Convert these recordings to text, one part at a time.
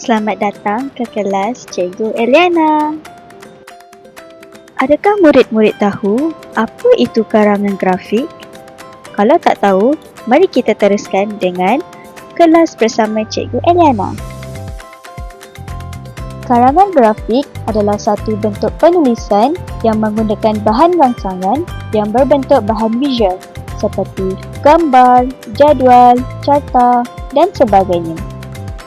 Selamat datang ke kelas Cikgu Eliana. Adakah murid-murid tahu apa itu karangan grafik? Kalau tak tahu, mari kita teruskan dengan kelas bersama Cikgu Eliana. Karangan grafik adalah satu bentuk penulisan yang menggunakan bahan rangsangan yang berbentuk bahan visual seperti gambar, jadual, carta dan sebagainya.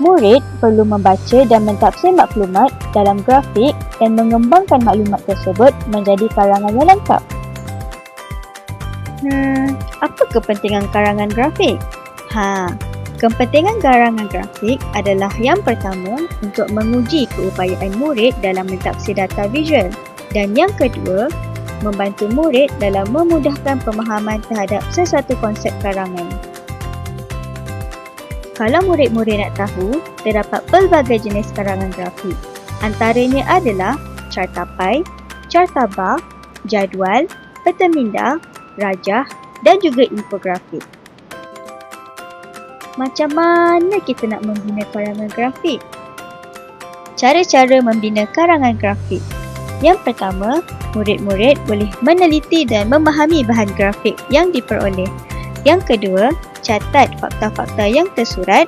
Murid perlu membaca dan mentafsir maklumat dalam grafik dan mengembangkan maklumat tersebut menjadi karangan yang lengkap. Hmm, apa kepentingan karangan grafik? Ha, kepentingan karangan grafik adalah yang pertama untuk menguji keupayaan murid dalam mentafsir data visual dan yang kedua membantu murid dalam memudahkan pemahaman terhadap sesuatu konsep karangan. Kalau murid-murid nak tahu, terdapat pelbagai jenis karangan grafik. Antaranya adalah carta pie, carta bar, jadual, peta minda, rajah dan juga infografik. Macam mana kita nak membina karangan grafik? Cara-cara membina karangan grafik. Yang pertama, murid-murid boleh meneliti dan memahami bahan grafik yang diperoleh. Yang kedua, catat fakta-fakta yang tersurat.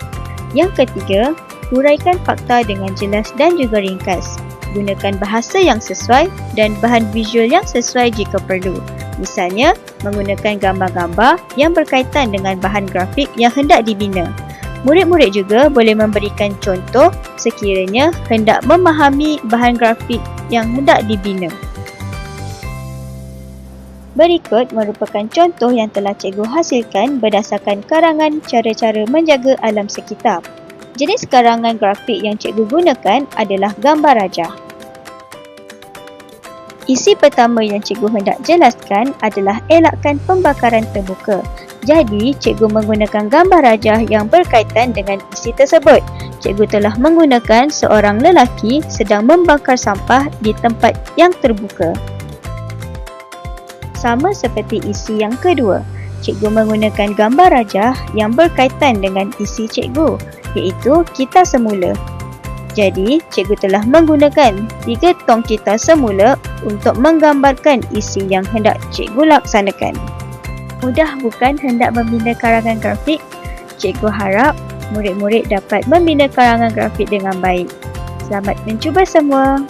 Yang ketiga, huraikan fakta dengan jelas dan juga ringkas. Gunakan bahasa yang sesuai dan bahan visual yang sesuai jika perlu. Misalnya, menggunakan gambar-gambar yang berkaitan dengan bahan grafik yang hendak dibina. Murid-murid juga boleh memberikan contoh sekiranya hendak memahami bahan grafik yang hendak dibina. Berikut merupakan contoh yang telah cikgu hasilkan berdasarkan karangan cara-cara menjaga alam sekitar. Jenis karangan grafik yang cikgu gunakan adalah gambar rajah. Isi pertama yang cikgu hendak jelaskan adalah elakkan pembakaran terbuka. Jadi, cikgu menggunakan gambar rajah yang berkaitan dengan isi tersebut. Cikgu telah menggunakan seorang lelaki sedang membakar sampah di tempat yang terbuka sama seperti isi yang kedua. Cikgu menggunakan gambar rajah yang berkaitan dengan isi cikgu, iaitu kita semula. Jadi, cikgu telah menggunakan tiga tong kita semula untuk menggambarkan isi yang hendak cikgu laksanakan. Mudah bukan hendak membina karangan grafik? Cikgu harap murid-murid dapat membina karangan grafik dengan baik. Selamat mencuba semua!